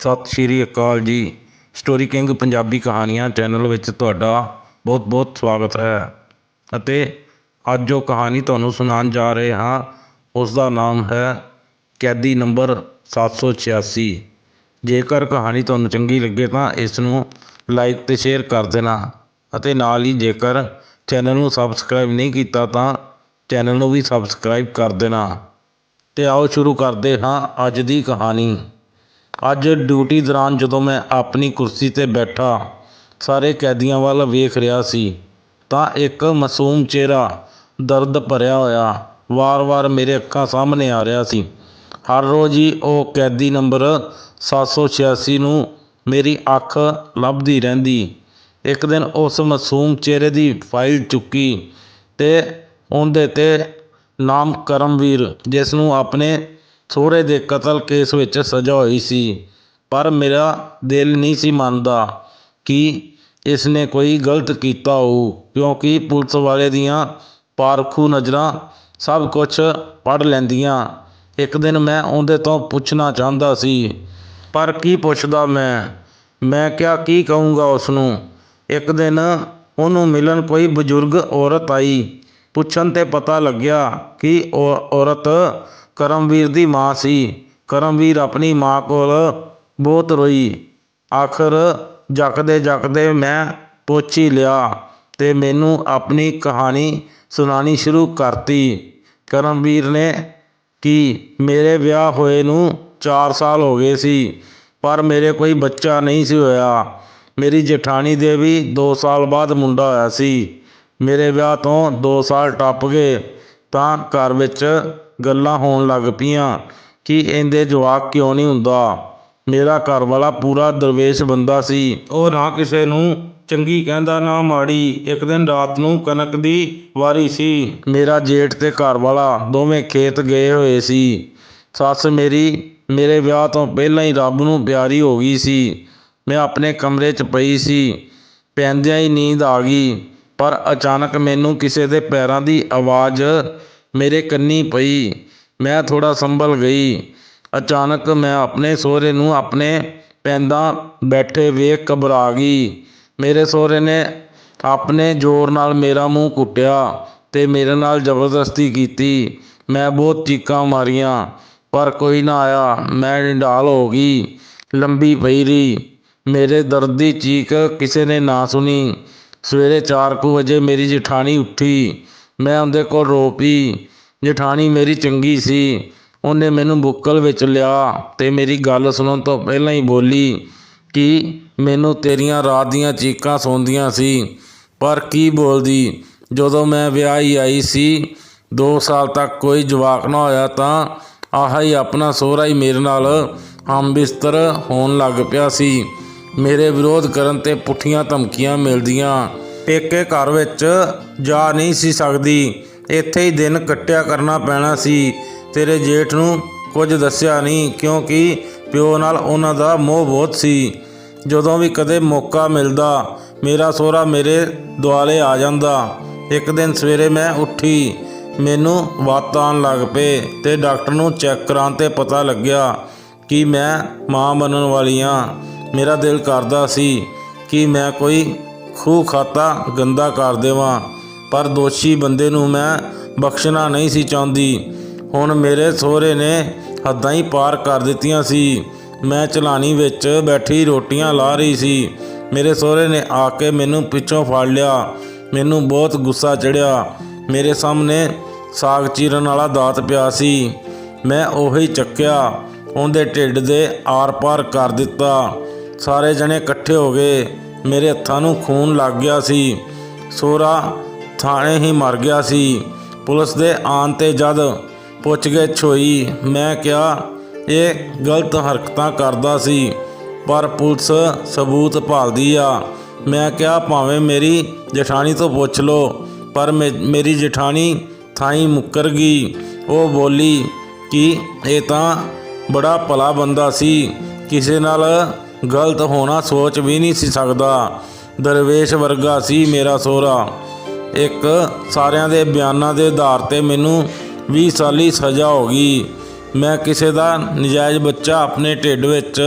ਸਤਿ ਸ਼੍ਰੀ ਅਕਾਲ ਜੀ। Story king Punjabi ਕਹਾਣੀਆਂ ਚੈਨਲ ਵਿੱਚ ਤੁਹਾਡਾ ਬਹੁਤ ਬਹੁਤ ਸਵਾਗਤ ਹੈ। ਅਤੇ ਅੱਜ ਜੋ ਕਹਾਣੀ ਤੁਹਾਨੂੰ ਸੁਣਾਉਣ ਜਾ ਰਹੇ ਹਾਂ। ਉਸ ਦਾ ਨਾਮ ਹੈ ਕੈਦੀ ਨੰਬਰ 786 ਜੇਕਰ ਕਹਾਣੀ ਤੁਹਾਨੂੰ ਚੰਗੀ ਲੱਗੇ ਤਾਂ ਇਸ ਨੂੰ ਲਾਈਕ ਤੇ ਸ਼ੇਅਰ ਕਰ ਦੇਣਾ। ਅਤੇ ਨਾਲ ਹੀ ਜੇਕਰ ਚੈਨਲ ਨੂੰ ਸਬਸਕ੍ਰਾਈਬ ਨਹੀਂ ਕੀਤਾ ਤਾਂ ਚੈਨਲ ਨੂੰ ਵੀ ਸਬਸਕ੍ਰਾਈਬ ਕਰ ਦੇਣਾ। ਤੇ ਆਓ ਸ਼ੁਰੂ ਕਰਦੇ ਹਾਂ ਅੱਜ ਦੀ ਕਹਾਣੀ। ਅੱਜ ਡਿਊਟੀ ਦੌਰਾਨ ਜਦੋਂ ਮੈਂ ਆਪਣੀ ਕੁਰਸੀ 'ਤੇ ਬੈਠਾ, ਸਾਰੇ ਕੈਦੀਆਂ ਵੱਲ ਵੇਖ ਰਿਹਾ ਸੀ, ਤਾਂ ਇੱਕ ਮਾਸੂਮ ਚਿਹਰਾ ਦਰਦ ਭਰਿਆ ਹੋਇਆ ਵਾਰ-ਵਾਰ ਮੇਰੇ ਅੱਖਾਂ ਸਾਹਮਣੇ ਆ ਰਿਹਾ ਸੀ। ਹਰ ਰੋਜ਼ ਹੀ ਉਹ ਕੈਦੀ ਨੰਬਰ 786 ਨੂੰ ਮੇਰੀ ਅੱਖ ਲੱਭਦੀ ਰਹਿੰਦੀ। ਇੱਕ ਦਿਨ ਉਸ ਮਾਸੂਮ ਚਿਹਰੇ ਦੀ ਫਾਈਲ ਚੁੱਕੀ ਤੇ ਉਹਦੇ 'ਤੇ ਨਾਮ ਕਰਮਵੀਰ ਜਿਸ ਨੂੰ ਆਪਣੇ ਸਹੁਰੇ ਦੇ ਕਤਲ ਕੇਸ ਵਿੱਚ ਸਜ਼ਾ ਹੋਈ ਸੀ, ਪਰ ਮੇਰਾ ਦਿਲ ਨਹੀਂ ਸੀ ਮੰਨਦਾ ਕਿ ਇਸ ਨੇ ਕੋਈ ਗਲਤ ਕੀਤਾ ਹੋਊ, ਕਿਉਂਕਿ ਪੁਲਿਸ ਵਾਲੇ ਦੀਆਂ ਪਾਰਖੂ ਨਜ਼ਰਾਂ ਸਭ ਕੁਝ ਪੜ੍ਹ ਲੈਂਦੀਆਂ। ਇੱਕ ਦਿਨ ਮੈਂ ਉਹਦੇ ਤੋਂ ਪੁੱਛਣਾ ਚਾਹੁੰਦਾ ਸੀ, ਪਰ ਕੀ ਪੁੱਛਦਾ ਮੈਂ? ਮੈਂ ਕਿਹਾ, ਕੀ ਕਹੂੰਗਾ ਉਸ ਨੂੰ ਇੱਕ ਦਿਨ ਉਹਨੂੰ ਮਿਲਣ ਕੋਈ ਬਜ਼ੁਰਗ ਔਰਤ ਆਈ। ਪੁੱਛਣ ਤੇ ਪਤਾ ਲੱਗਿਆ ਕਿ ਉਹ ਔਰਤ ਕਰਮਵੀਰ ਦੀ ਮਾਂ ਸੀ। ਕਰਮਵੀਰ ਆਪਣੀ ਮਾਂ ਕੋਲ ਬਹੁਤ ਰੋਈ। ਆਖਰ ਜਕਦੇ ਜਕਦੇ ਮੈਂ ਪੁੱਛ ਹੀ ਲਿਆ ਅਤੇ ਮੈਨੂੰ ਆਪਣੀ ਕਹਾਣੀ ਸੁਣਾਉਣੀ ਸ਼ੁਰੂ ਕਰਤੀ। ਕਰਮਵੀਰ ਨੇ ਕਿ ਮੇਰੇ ਵਿਆਹ ਹੋਏ ਨੂੰ ਚਾਰ ਸਾਲ ਹੋ ਗਏ ਸੀ, ਪਰ ਮੇਰੇ ਕੋਈ ਬੱਚਾ ਨਹੀਂ ਸੀ ਹੋਇਆ। ਮੇਰੀ ਜੇਠਾਣੀ ਦੇ ਵੀ ਦੋ ਸਾਲ ਬਾਅਦ ਮੁੰਡਾ ਹੋਇਆ ਸੀ। ਮੇਰੇ ਵਿਆਹ ਤੋਂ ਦੋ ਸਾਲ ਟੱਪ ਗਏ। ਤਾਂ ਘਰ ਵਿੱਚ ਗੱਲਾਂ ਹੋਣ ਲੱਗ ਪਈਆਂ ਕਿ ਇਹਦੇ ਜਵਾਕ ਕਿਉਂ ਨਹੀਂ ਹੁੰਦਾ? ਮੇਰਾ ਘਰ ਵਾਲਾ ਪੂਰਾ ਦਰਵੇਸ਼ ਬੰਦਾ ਸੀ। ਉਹ ਨਾ ਕਿਸੇ ਨੂੰ ਚੰਗੀ ਕਹਿੰਦਾ, ਨਾ ਮਾੜੀ। ਇੱਕ ਦਿਨ ਰਾਤ ਨੂੰ ਕਣਕ ਦੀ ਵਾਰੀ ਸੀ। ਮੇਰਾ ਜੇਠ ਤੇ ਘਰ ਵਾਲਾ ਦੋਵੇਂ ਖੇਤ ਗਏ ਹੋਏ ਸੀ। ਸੱਸ ਮੇਰੀ, ਮੇਰੇ ਵਿਆਹ ਤੋਂ ਪਹਿਲਾਂ ਹੀ ਰੱਬ ਨੂੰ ਪਿਆਰੀ ਹੋ ਗਈ ਸੀ। ਮੈਂ ਆਪਣੇ ਕਮਰੇ 'ਚ ਪਈ ਸੀ। ਪੈਂਦਿਆਂ ਹੀ ਨੀਂਦ ਆ ਗਈ, ਪਰ ਅਚਾਨਕ ਮੈਨੂੰ ਕਿਸੇ ਦੇ ਪੈਰਾਂ ਦੀ ਆਵਾਜ਼ ਮੇਰੇ ਕੰਨੀ ਪਈ। ਮੈਂ ਥੋੜ੍ਹਾ ਸੰਭਲ ਗਈ। ਅਚਾਨਕ ਮੈਂ ਆਪਣੇ ਸਹੁਰੇ ਨੂੰ ਆਪਣੇ ਪੈਂਦਾ ਬੈਠੇ ਵੇਖ ਘਬਰਾ ਗਈ। ਮੇਰੇ ਸਹੁਰੇ ਨੇ ਆਪਣੇ ਜ਼ੋਰ ਨਾਲ ਮੇਰਾ ਮੂੰਹ ਕੁੱਟਿਆ ਅਤੇ ਮੇਰੇ ਨਾਲ ਜ਼ਬਰਦਸਤੀ ਕੀਤੀ। ਮੈਂ ਬਹੁਤ ਚੀਕਾਂ ਮਾਰੀਆਂ, ਪਰ ਕੋਈ ਨਾ ਆਇਆ। ਮੈਂ ਨਿਢਾਲ ਹੋ ਗਈ, ਲੰਬੀ ਪਈ ਰਹੀ। ਮੇਰੇ ਦਰਦ ਦੀ ਚੀਕ ਕਿਸੇ ਨੇ ਨਾ ਸੁਣੀ। ਸਵੇਰੇ ਚਾਰ ਕੁ ਵਜੇ ਮੇਰੀ ਜੇਠਾਣੀ ਉੱਠੀ। ਮੈਂ ਉਹਦੇ ਕੋਲ ਰੋ ਪਈ ਜੇਠਾਣੀ ਮੇਰੀ ਚੰਗੀ ਸੀ। ਉਹਨੇ ਮੈਨੂੰ ਬੁੱਕਲ ਵਿੱਚ ਲਿਆ ਅਤੇ ਮੇਰੀ ਗੱਲ ਸੁਣਨ ਤੋਂ ਪਹਿਲਾਂ ਹੀ ਬੋਲੀ ਕਿ ਮੈਨੂੰ ਤੇਰੀਆਂ ਰਾਤ ਦੀਆਂ ਚੀਕਾਂ ਸੁਣਦੀਆਂ ਸੀ। ਪਰ ਕੀ ਬੋਲਦੀ? ਜਦੋਂ ਮੈਂ ਵਿਆਹੀ ਆਈ ਸੀ 2 ਸਾਲ ਤੱਕ ਕੋਈ ਜਵਾਕ ਨਾ ਹੋਇਆ ਤਾਂ ਆਹ ਹੀ ਆਪਣਾ ਸੋਹਰਾ ਹੀ ਮੇਰੇ ਨਾਲ ਹਮ ਬਿਸਤਰ ਹੋਣ ਲੱਗ ਪਿਆ ਸੀ। ਮੇਰੇ ਵਿਰੋਧ ਕਰਨ ਤੇ ਪੁੱਠੀਆਂ ਧਮਕੀਆਂ ਮਿਲਦੀਆਂ। ਪੇਕੇ ਘਰ ਵਿੱਚ ਜਾ ਨਹੀਂ ਸੀ ਸਕਦੀ। ਇੱਥੇ ਹੀ ਦਿਨ ਕੱਟਿਆ ਕਰਨਾ ਪੈਣਾ ਸੀ। ਤੇਰੇ ਜੇਠ ਨੂੰ ਕੁਝ ਦੱਸਿਆ ਨਹੀਂ, ਕਿਉਂਕਿ ਪਿਓ ਨਾਲ ਉਹਨਾਂ ਦਾ ਮੋਹ ਬਹੁਤ ਸੀ। ਜਦੋਂ ਵੀ ਕਦੇ ਮੌਕਾ ਮਿਲਦਾ, ਮੇਰਾ ਸਹੁਰਾ ਮੇਰੇ ਦੁਆਲੇ ਆ ਜਾਂਦਾ। ਇੱਕ ਦਿਨ ਸਵੇਰੇ ਮੈਂ ਉੱਠੀ, ਮੈਨੂੰ ਵਾਤ ਆਉਣ ਲੱਗ ਪਏ ਤੇ ਡਾਕਟਰ ਨੂੰ ਚੈੱਕ ਕਰਾਂ ਤੇ ਪਤਾ ਲੱਗਿਆ ਕਿ ਮੈਂ ਮਾਂ ਬਣਨ ਵਾਲੀ ਹਾਂ ਮੇਰਾ ਦਿਲ ਕਰਦਾ ਸੀ ਕਿ ਮੈਂ ਕੋਈ ਖੂਹ ਖਾਤਾ ਗੰਦਾ ਕਰ ਦੇਵਾਂ, ਪਰ ਦੋਸ਼ੀ ਬੰਦੇ ਨੂੰ ਮੈਂ ਬਖਸ਼ਣਾ ਨਹੀਂ ਸੀ ਚਾਹੁੰਦੀ। ਹੁਣ ਮੇਰੇ ਸਹੁਰੇ ਨੇ ਹੱਦਾਂ ਹੀ ਪਾਰ ਕਰ ਦਿੱਤੀਆਂ ਸੀ। ਮੈਂ ਚਲਾਣੀ ਵਿੱਚ ਬੈਠੀ ਰੋਟੀਆਂ ਲਾ ਰਹੀ ਸੀ। ਮੇਰੇ ਸਹੁਰੇ ਨੇ ਆ ਕੇ ਮੈਨੂੰ ਪਿੱਛੋਂ ਫੜ ਲਿਆ। ਮੈਨੂੰ ਬਹੁਤ ਗੁੱਸਾ ਚੜਿਆ ਮੇਰੇ ਸਾਹਮਣੇ ਸਾਗ ਚੀਰਨ ਵਾਲਾ ਦਾਤ ਪਿਆ ਸੀ। ਮੈਂ ਉਹੀ ਚੱਕਿਆ, ਉਹਦੇ ਢਿੱਡ ਦੇ ਆਰ-ਪਾਰ ਕਰ ਦਿੱਤਾ। ਸਾਰੇ ਜਣੇ ਇਕੱਠੇ ਹੋ ਗਏ। ਮੇਰੇ ਹੱਥਾਂ ਨੂੰ ਖੂਨ ਲੱਗ ਗਿਆ ਸੀ। ਸੋਰਾ ਥਾਣੇ ਹੀ ਮਰ ਗਿਆ ਸੀ। ਪੁਲਿਸ ਦੇ ਆਨ ਤੇ ਜਦ ਪੁੱਛਗਿੱਛ ਹੋਈ, ਮੈਂ ਕਿਹਾ, ਇਹ ਗਲਤ ਹਰਕਤਾਂ ਕਰਦਾ ਸੀ, ਪਰ ਪੁਲਿਸ ਸਬੂਤ ਭਾਲਦੀ ਆ। ਮੈਂ ਕਿਹਾ, ਭਾਵੇਂ ਮੇਰੀ ਜਠਾਣੀ ਤੋਂ ਪੁੱਛ ਲਓ, ਪਰ ਮੇ- ਮੇਰੀ ਜਠਾਣੀ ਥਾਈ ਮੁੱਕਰ ਗਈ। ਉਹ ਬੋਲੀ ਕਿ ਇਹ ਤਾਂ ਬੜਾ ਭਲਾ ਬੰਦਾ ਸੀ। ਕਿਸੇ ਨਾਲ ਗਲਤ ਹੋਣਾ ਸੋਚ ਵੀ ਨਹੀਂ ਸੀ ਸਕਦਾ। ਦਰਵੇਸ਼ ਵਰਗਾ ਸੀ ਮੇਰਾ ਸਹੁਰਾ। ਇੱਕ ਸਾਰਿਆਂ ਦੇ ਬਿਆਨਾਂ ਦੇ ਆਧਾਰ ਤੇ ਮੈਨੂੰ 20 ਸਾਲੀ ਸਜ਼ਾ ਹੋ ਗਈ। ਮੈਂ ਕਿਸੇ ਦਾ ਨਜਾਇਜ਼ ਬੱਚਾ ਆਪਣੇ ਢਿੱਡ ਵਿੱਚ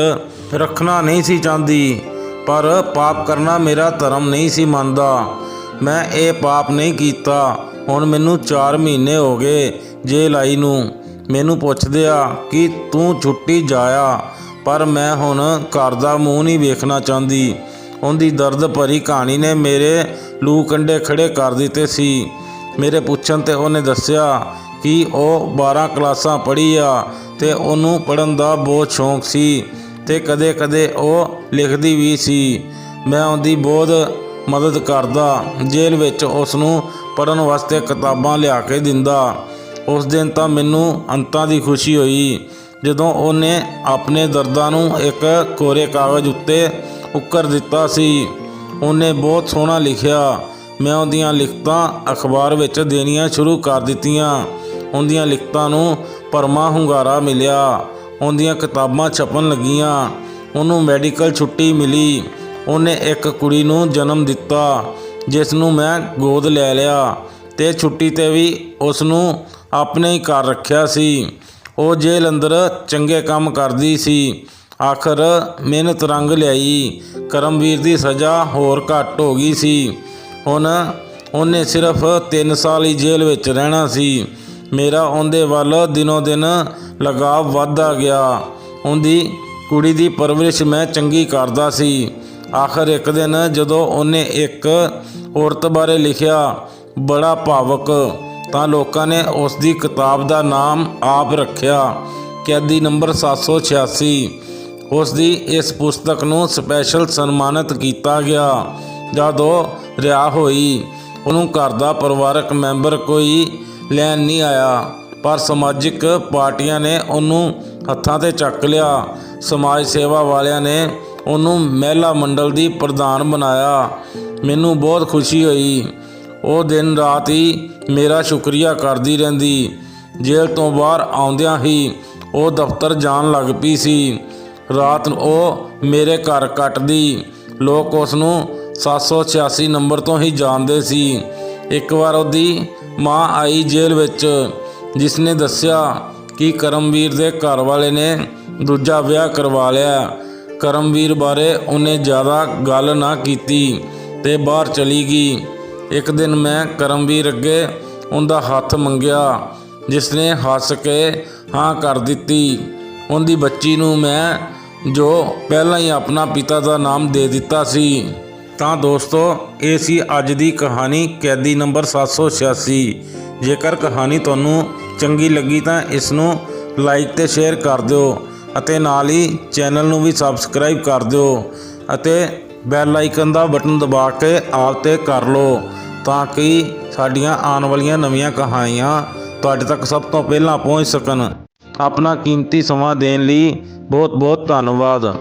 ਰੱਖਣਾ ਨਹੀਂ ਸੀ ਚਾਹੁੰਦੀ, ਪਰ ਪਾਪ ਕਰਨਾ ਮੇਰਾ ਧਰਮ ਨਹੀਂ ਸੀ ਮੰਨਦਾ। ਮੈਂ ਇਹ ਪਾਪ ਨਹੀਂ ਕੀਤਾ। ਹੁਣ ਮੈਨੂੰ 4 ਮਹੀਨੇ ਹੋ ਗਏ ਜੇਲ੍ਹ ਆਈ ਨੂੰ। ਮੈਨੂੰ ਪੁੱਛਦੇ ਆ ਕਿ ਤੂੰ ਛੁੱਟੀ ਜਾਇਆ? ਪਰ ਮੈਂ ਹੁਣ ਘਰ ਦਾ ਮੂੰਹ ਨਹੀਂ ਵੇਖਣਾ ਚਾਹੁੰਦੀ। ਉਹਦੀ ਦਰਦ ਭਰੀ ਕਹਾਣੀ ਨੇ ਮੇਰੇ ਲੂ ਕੰਡੇ ਖੜੇ ਕਰ ਦਿੱਤੇ ਸੀ। ਮੇਰੇ ਪੁੱਛਣ ਤੇ ਉਹਨੇ ਦੱਸਿਆ ਕਿ ਉਹ 12 ਕਲਾਸਾਂ ਪੜ੍ਹੀ ਆ ਤੇ ਉਹਨੂੰ ਪੜਨ ਦਾ ਬਹੁਤ ਸ਼ੌਂਕ ਸੀ ਤੇ ਕਦੇ-ਕਦੇ ਉਹ ਲਿਖਦੀ ਵੀ ਸੀ। ਮੈਂ ਉਹਦੀ ਬਹੁਤ ਮਦਦ ਕਰਦਾ, ਜੇਲ੍ਹ ਵਿੱਚ ਉਸ ਨੂੰ ਪੜਨ ਵਾਸਤੇ ਕਿਤਾਬਾਂ ਲਿਆ ਕੇ ਦਿੰਦਾ। ਉਸ ਦਿਨ ਤਾਂ ਮੈਨੂੰ ਅੰਤਾਂ ਦੀ ਖੁਸ਼ੀ ਹੋਈ। ਜਦੋਂ ਉਹਨੇ ਆਪਣੇ ਦਰਦਾਂ ਨੂੰ ਇੱਕ ਕੋਰੇ ਕਾਗਜ਼ ਉੱਤੇ ਉੱਕਰ ਦਿੱਤਾ ਸੀ, ਉਹਨੇ ਬਹੁਤ ਸੋਹਣਾ ਲਿਖਿਆ, ਮੈਂ ਉਹਦੀਆਂ ਲਿਖਤਾਂ ਅਖਬਾਰ ਵਿੱਚ ਦੇਣੀਆਂ ਸ਼ੁਰੂ ਕਰ ਦਿੱਤੀਆਂ। ਉਹਦੀਆਂ ਲਿਖਤਾਂ ਨੂੰ ਪਰਮਾ ਹੁੰਗਾਰਾ ਮਿਲਿਆ, ਉਹਦੀਆਂ ਕਿਤਾਬਾਂ ਛਪਣ ਲੱਗੀਆਂ, ਉਹਨੂੰ ਮੈਡੀਕਲ ਛੁੱਟੀ ਮਿਲੀ। ਉਹਨੇ ਇੱਕ ਕੁੜੀ ਨੂੰ ਜਨਮ ਦਿੱਤਾ, ਜਿਸ ਨੂੰ ਮੈਂ ਗੋਦ ਲੈ ਲਿਆ ਤੇ ਛੁੱਟੀ ਤੇ ਵੀ ਉਸ ਨੂੰ ਆਪਣੇ ਹੀ ਘਰ ਰੱਖਿਆ ਸੀ। ਉਹ ਜੇਲ੍ਹ ਅੰਦਰ ਚੰਗੇ ਕੰਮ ਕਰਦੀ ਸੀ। ਆਖਰ ਮਿਹਨਤ ਰੰਗ ਲਿਆਈ। ਕਰਮਵੀਰ ਦੀ ਸਜ਼ਾ ਹੋਰ ਘੱਟ ਹੋ ਗਈ ਸੀ। ਹੁਣ ਉਹਨੇ ਸਿਰਫ 3 ਸਾਲ ਹੀ ਜੇਲ੍ਹ ਵਿੱਚ ਰਹਿਣਾ ਸੀ। ਮੇਰਾ ਉਹਦੇ ਵੱਲ ਦਿਨੋ ਦਿਨ ਲਗਾਵ ਵੱਧਦਾ ਗਿਆ। ਉਹਦੀ ਕੁੜੀ ਦੀ ਪਰਵਰਿਸ਼ ਮੈਂ ਚੰਗੀ ਕਰਦਾ ਸੀ। ਆਖਰ ਇੱਕ ਦਿਨ ਜਦੋਂ ਉਹਨੇ ਇੱਕ ਔਰਤ ਬਾਰੇ ਲਿਖਿਆ, ਬੜਾ ਭਾਵਕ। ਤਾਂ ਲੋਕਾਂ ਨੇ ਉਸ ਦੀ ਕਿਤਾਬ ਦਾ ਨਾਮ ਆਪ ਰੱਖਿਆ, ਕੈਦੀ ਨੰਬਰ 786 ਉਸ ਦੀ ਇਸ ਪੁਸਤਕ ਨੂੰ ਸਪੈਸ਼ਲ ਸਨਮਾਨਿਤ ਕੀਤਾ ਗਿਆ। ਜਦ ਉਹ ਰਿਹਾ ਹੋਈ, ਉਹਨੂੰ ਘਰ ਦਾ ਪਰਿਵਾਰਕ ਮੈਂਬਰ ਕੋਈ ਲੈਣ ਨਹੀਂ ਆਇਆ, ਪਰ ਸਮਾਜਿਕ ਪਾਰਟੀਆਂ ਨੇ ਉਹਨੂੰ ਹੱਥਾਂ ਤੇ ਚੱਕ ਲਿਆ। ਸਮਾਜ ਸੇਵਾ ਵਾਲਿਆਂ ਨੇ ਉਹਨੂੰ ਮਹਿਲਾ ਮੰਡਲ ਦੀ ਪ੍ਰਧਾਨ ਬਣਾਇਆ। ਮੈਨੂੰ ਬਹੁਤ ਖੁਸ਼ੀ ਹੋਈ ਉਹ ਦਿਨ ਰਾਤ ਹੀ ਮੇਰਾ ਸ਼ੁਕਰੀਆ ਕਰਦੀ ਰਹਿੰਦੀ। ਜੇਲ੍ਹ ਤੋਂ ਬਾਹਰ ਆਉਂਦਿਆਂ ਹੀ ਉਹ ਦਫ਼ਤਰ ਜਾਣ ਲੱਗ ਪਈ ਸੀ। ਰਾਤ ਨੂੰ ਉਹ ਮੇਰੇ ਘਰ ਕੱਟਦੀ। ਲੋਕ ਉਸ ਨੂੰ 786 ਨੰਬਰ ਤੋਂ ਹੀ ਜਾਣਦੇ ਸੀ। ਇੱਕ ਵਾਰ ਉਹਦੀ ਮਾਂ ਆਈ ਜੇਲ੍ਹ ਵਿੱਚ ਜਿਸ ਨੇ ਦੱਸਿਆ ਕਿ ਕਰਮਵੀਰ ਦੇ ਘਰ ਵਾਲੇ ਨੇ ਦੂਜਾ ਵਿਆਹ ਕਰਵਾ ਲਿਆ। ਕਰਮਵੀਰ ਬਾਰੇ ਉਹਨੇ ਜ਼ਿਆਦਾ ਗੱਲ ਨਾ ਕੀਤੀ ਤੇ ਬਾਹਰ ਚਲੀ ਗਈ। ਇੱਕ ਦਿਨ ਮੈਂ ਕਰਮਵੀਰ ਅੱਗੇ ਉਹਦਾ ਹੱਥ ਮੰਗਿਆ ਜਿਸ ਨੇ ਹੱਸ ਕੇ ਹਾਂ ਕਰ ਦਿੱਤੀ। ਉਹਦੀ ਬੱਚੀ ਨੂੰ ਮੈਂ ਜੋ ਪਹਿਲਾਂ ਹੀ ਆਪਣਾ ਪਿਤਾ ਦਾ ਨਾਮ ਦੇ ਦਿੱਤਾ ਸੀ। ਤਾਂ ਦੋਸਤੋ, ਇਹ ਸੀ ਅੱਜ ਦੀ ਕਹਾਣੀ ਕੈਦੀ ਨੰਬਰ 786 ਜੇਕਰ ਕਹਾਣੀ ਤੁਹਾਨੂੰ ਚੰਗੀ ਲੱਗੀ ਤਾਂ ਇਸ ਨੂੰ ਲਾਈਕ ਤੇ ਸ਼ੇਅਰ ਕਰ ਦਿਓ ਅਤੇ ਨਾਲ ਹੀ ਚੈਨਲ ਨੂੰ ਵੀ ਸਬਸਕ੍ਰਾਈਬ ਕਰ ਦਿਓ ਅਤੇ ਬੈਲ ਆਈਕਨ ਦਾ ਬਟਨ ਦਬਾ ਕੇ ਆਲ ਤੇ ਕਰ ਲਓ ਤਾਂ ਕਿ ਸਾਡੀਆਂ ਆਉਣ ਵਾਲੀਆਂ ਨਵੀਆਂ ਕਹਾਣੀਆਂ ਤੁਹਾਡੇ ਤੱਕ ਸਭ ਤੋਂ ਪਹਿਲਾਂ ਪਹੁੰਚ ਸਕਣ। ਆਪਣਾ ਕੀਮਤੀ ਸਮਾਂ ਦੇਣ ਲਈ ਬਹੁਤ ਬਹੁਤ ਧੰਨਵਾਦ।